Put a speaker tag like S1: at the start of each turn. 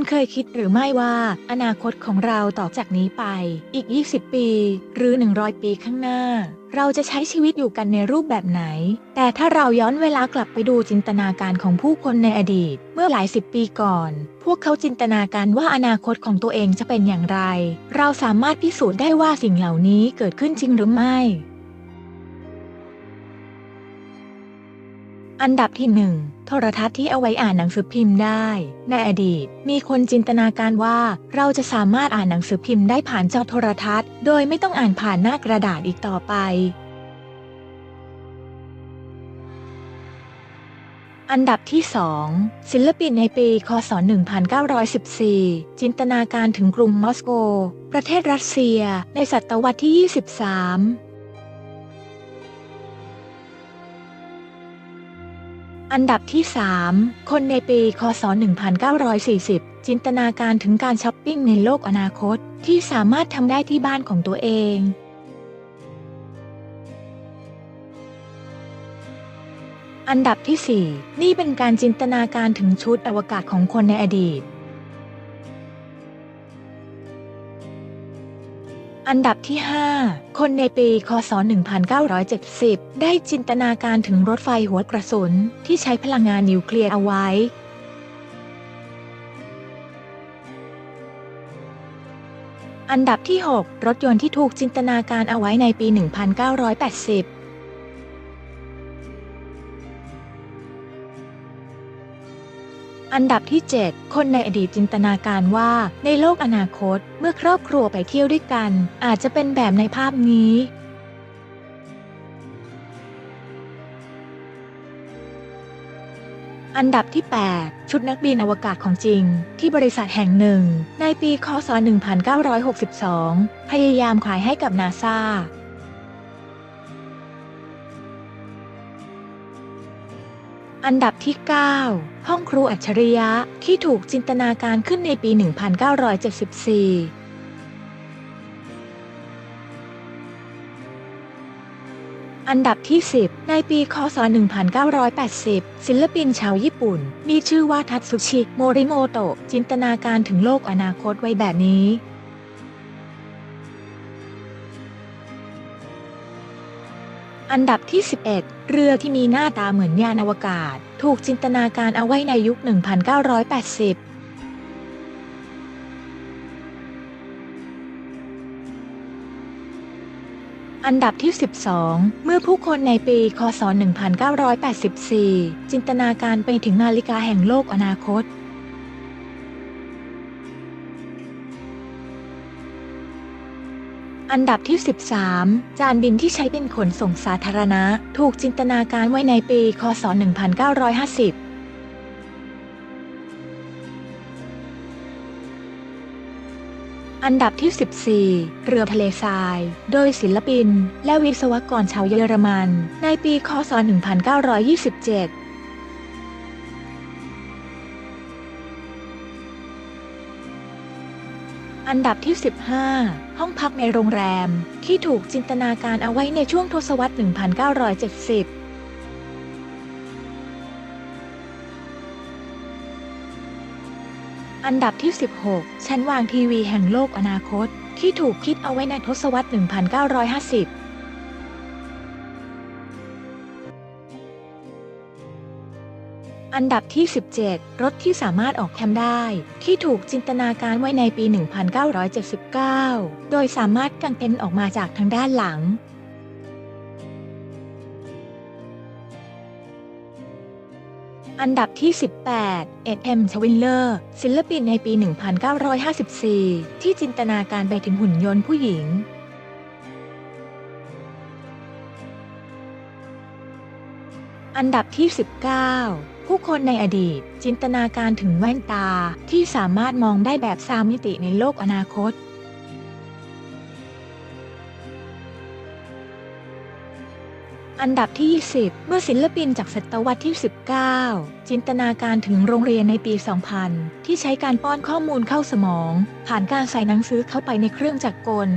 S1: คุณเคยคิดหรือไม่ว่าอนาคตของเราต่อจากนี้ไป อีก 20 ปี หรือ 100 ปีข้างหน้า เราจะใช้ชีวิตอยู่กันในรูปแบบไหน แต่ถ้าเราย้อนเวลากลับไปดูจินตนาการของผู้คนในอดีต เมื่อหลายสิบปีก่อน พวกเขาจินตนาการว่าอนาคตของตัวเองจะเป็นอย่างไร เราสามารถพิสูจน์ได้ว่าสิ่งเหล่านี้เกิดขึ้นจริงหรือไม่ อันดับที่หนึ่งโทรทัศน์ที่เอาไว้อ่านหนังสือพิมพ์ได้ ในอดีต มีคนจินตนาการว่าเราจะสามารถอ่านหนังสือพิมพ์ได้ผ่านจอโทรทัศน์ โดยไม่ต้องอ่านผ่านหน้ากระดาษอีกต่อไป อันดับที่ 2 ศิลปินในปีคศ 1914 จินตนาการถึงกรุงมอสโก ประเทศรัสเซีย ในศตวรรษที่ 23 อันดับที่ 3 คนในปีคศ 1940 จินตนาการถึงการช้อปปิ้งในโลกอนาคตที่สามารถทำได้ที่บ้านของตัวเองอันดับที่ 4 นี่เป็นการจินตนาการถึงชุดอวกาศของคนในอดีต อันดับที่ 5 คนในปี คศ 1970 ได้จินตนาการถึงรถไฟหัวกระสุน ที่ใช้พลังงานนิวเคลียร์เอาไว้ อันดับที่ 6 รถยนต์ที่ถูกจินตนาการเอาไว้ในปี 1980 อันดับที่ 7 คนในอดีตจินตนาการว่า ในโลกอนาคต เมื่อครอบครัวไปเที่ยวด้วยกัน อาจจะเป็นแบบในภาพนี้ อันดับที่ 8 ชุดนักบินอวกาศของจริง ที่บริษัทแห่งหนึ่ง ในปี คศ 1962 พยายามขายให้กับนาซา อันดับที่ 9 ห้องครูอัจฉริยะที่ถูกจินตนาการขึ้นในปี 1974อันดับที่ 10 ในปี คศ 1980 ศิลปินชาวญี่ปุ่น มีชื่อว่าทัตสุชิ โมริโมโตะ จินตนาการถึงโลกอนาคตไว้แบบนี้ อันดับที่ 11 เรือที่มีหน้าตาเหมือนยานอวกาศ ถูกจินตนาการเอาไว้ในยุค 1980อันดับที่ 12 เมื่อผู้คนในปี คศ 1984 จินตนาการไปถึงนาฬิกาแห่งโลกอนาคต อันดับที่ 13 จานบินที่ใช้เป็นขนส่งสาธารณะ ถูกจินตนาการไว้ในปี คศ 1950อันดับที่ 14 เรือทะเลทราย โดยศิลปิน และวิศวกรชาวเยอรมัน ในปี คศ 1927 อันดับที่ 15 ห้องพักในโรงแรม ที่ถูกจินตนาการเอาไว้ในช่วงทศวรรษ 1970อันดับที่ 16 ชั้นวางทีวีแห่งโลกอนาคต ที่ถูกคิดเอาไว้ในทศวรรษ 1950 อันดับที่ 17 รถที่สามารถออกแคมป์ได้ ที่ถูกจินตนาการไว้ในปี 1979 โดยสามารถกางเต็นท์ออกมาจากทางด้านหลัง อันดับที่ 18 เอ็ดเอ็มชวินเลอร์ ศิลปินในปี 1954 ที่จินตนาการไปถึงหุ่นยนต์ผู้หญิง อันดับที่ 19 ผู้คนในอดีต จินตนาการถึงแว่นตาที่สามารถมองได้แบบสามมิติในโลกอนาคต อันดับที่ 20 เมื่อศิลปินจากศตวรรษที่ 19 จินตนาการถึงโรงเรียนในปี 2000 ที่ใช้การป้อนข้อมูลเข้าสมอง ผ่านการใส่หนังสือเข้าไปในเครื่องจักรกล